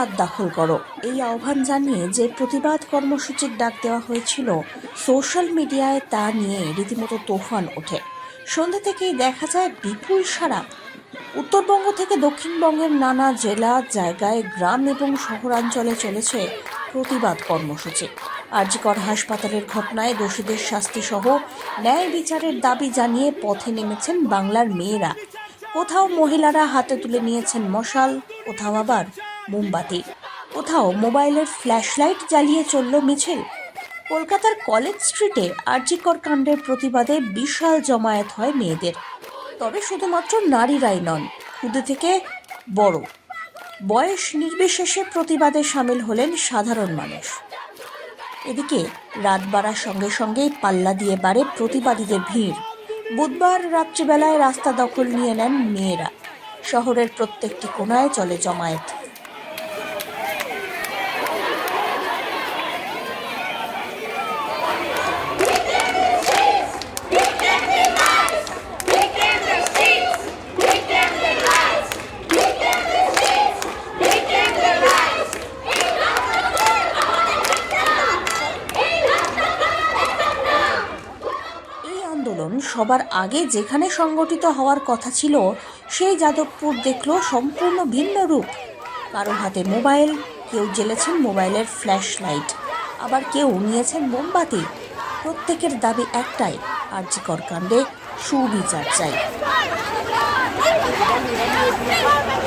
রাত দখল করো। এই আহ্বান জানিয়ে যে প্রতিবাদ কর্মসূচির ডাক দেওয়া হয়েছিল সোশ্যাল মিডিয়ায় তা নিয়ে রীতিমতো তোফান ওঠে। সন্ধ্যা থেকেই দেখা যায় বিপুল সারা উত্তরবঙ্গ থেকে দক্ষিণবঙ্গের নানা জেলা, জায়গায়, গ্রাম এবং শহরাঞ্চলে চলেছে প্রতিবাদ কর্মসূচি। আরজিকর হাসপাতালের ঘটনায় দোষীদের শাস্তি সহ ন্যায় বিচারের দাবি জানিয়ে পথে নেমেছেন বাংলার মেয়েরা। কোথাও মহিলারা হাতে তুলে নিয়েছেন মশাল, কোথাও আবার মোমবাতি। কোথাও মোবাইলের ফ্ল্যাশলাইট জ্বালিয়ে চলল মিছিল। কলকাতার কলেজ স্ট্রিটে আরজিকর কাণ্ডের প্রতিবাদে বিশাল জমায়েত হয় মেয়েদের। তবে শুধুমাত্র নারীরাই নন ক্ষুদে থেকে বড়। বয়স নির্বিশেষে প্রতিবাদে সামিল হলেন সাধারণ মানুষ। এদিকে রাত বাড়ার সঙ্গে সঙ্গেই পাল্লা দিয়ে বাড়ে প্রতিবাদীদের ভিড়। বুধবার রাত্রিবেলায় রাস্তা দখল নিয়ে নেন মেয়েরা। শহরের প্রত্যেকটি কোনায় চলে জমায়েত। সবার আগে যেখানে সংগঠিত হওয়ার কথা ছিল, সেই যাদবপুর দেখল সম্পূর্ণ ভিন্ন রূপ। কারও হাতে মোবাইল, কেউ জ্বেলেছেন মোবাইলের ফ্ল্যাশ লাইট আবার কেউ নিয়েছেন মোমবাতি। প্রত্যেকের দাবি একটাই, আর্যিকর কাণ্ডে সুবিচার চাই আমার মনে বিচার চাই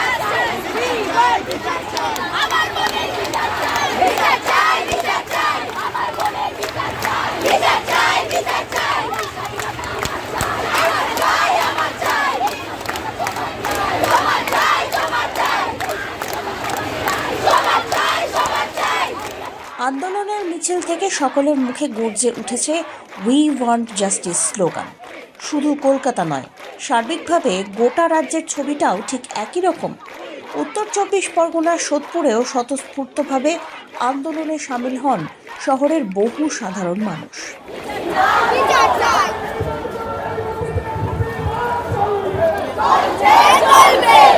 বিচার চাই বিচার চাই আমার মনে বিচার চাই বিচার চাই বিচার চাই আমার চাই আমার চাই সমাজ চাই সমাজ চাই সমাজ চাই সমাজ চাই আন্দোলনের মিছিল থেকে সকলের মুখে গর্জে উঠেছে উই ওয়ান্ট জাস্টিস স্লোগান। শুধু কলকাতা নয়, সার্বিকভাবে গোটা রাজ্যের ছবিটাও ঠিক একই রকম। উত্তর চব্বিশ পরগনার সোদপুরেও স্বতঃস্ফূর্তভাবে আন্দোলনে সামিল হন শহরের বহু সাধারণ মানুষ। চলবে?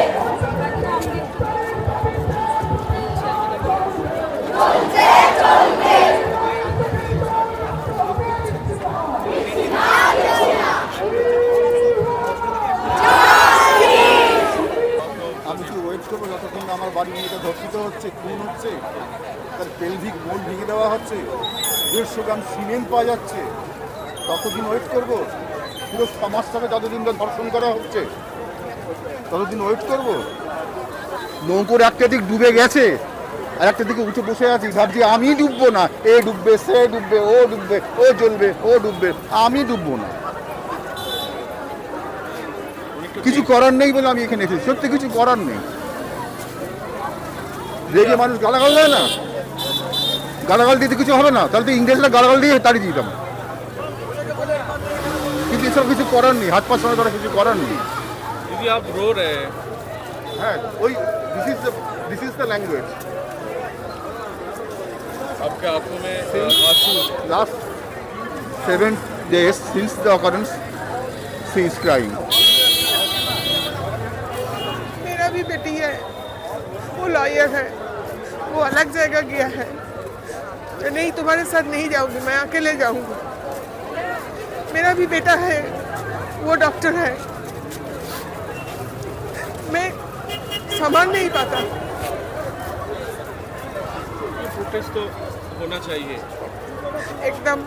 না মেয়েটা ধর্ষিত হচ্ছে খুন হচ্ছে তার পেলভিক বোন ভেঙে দেওয়া হচ্ছে দেড়শো গ্রাম সিমেন্ট পাওয়া যাচ্ছে। ততদিন ওয়েট করব পুরো সমাজটাকে যতদিন ধরে ধর্ষণ করা হচ্ছে ততদিন ওয়েট করব। নৌকোর একটা দিক ডুবে গেছে আর একটা দিকে উঠে বসে আছি ভাবছি আমি ডুববো না এ ডুববে সে ডুববে ও ডুববে ও জ্বলবে ও ডুববে আমি ডুববো না। কিছু করার নেই বলে আমি এখানে এসেছি সত্যি কিছু করার নেই। রেগে মানুষ গালাগাল দেয় না গালাগাল দিতে কিছু হবে না তাহলে তো ইংরেজরা গালাগাল দিয়ে তাড়িয়ে দিতাম কিন্তু এসব কিছু করার নেই হাত পা সময় করা কিছু করার নেই दीदी आप रो रहे हैं হ্যাঁ ওই this is the this is the language आपके आंखों में आंसू last seven days since the occurrence she is crying मेरा भी बेटी है वो लॉयर है। वो अलग जगह गया है। मैं नहीं तुम्हारे साथ नहीं जाऊँगी मैं अकेले जाऊँगी। मेरा भी बेटा है वो डॉक्टर है। मैं संभाल नहीं पाता। प्रोटेस्ट तो होना चाहिए। एकदम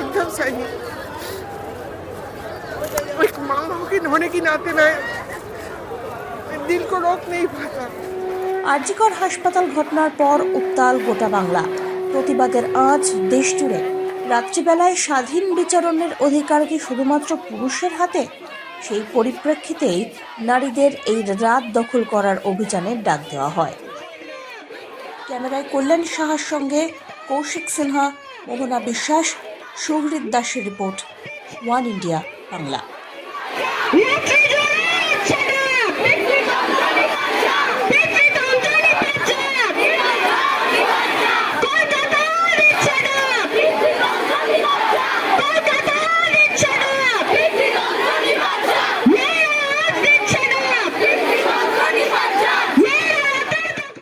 एकदम सही। एक माँ होने की नाते मैं দিল কো রোগ নেই আরজিকর হাসপাতাল ঘটনার পর উত্তাল গোটা বাংলা। প্রতিবাদের আজ দেশ জুড়ে। রাত্রিবেলায় স্বাধীন বিচারণের অধিকার কি শুধুমাত্র পুরুষের হাতে? সেই পরিপ্রেক্ষিতেই নারীদের এই রাত দখল করার অভিযানের ডাক দেওয়া হয়। ক্যামেরায় কল্যাণ সাহার সঙ্গে কৌশিক সিনহা, মোহনা বিশ্বাস, সুহৃদ দাসের রিপোর্ট, ওয়ান ইন্ডিয়া, বাংলা।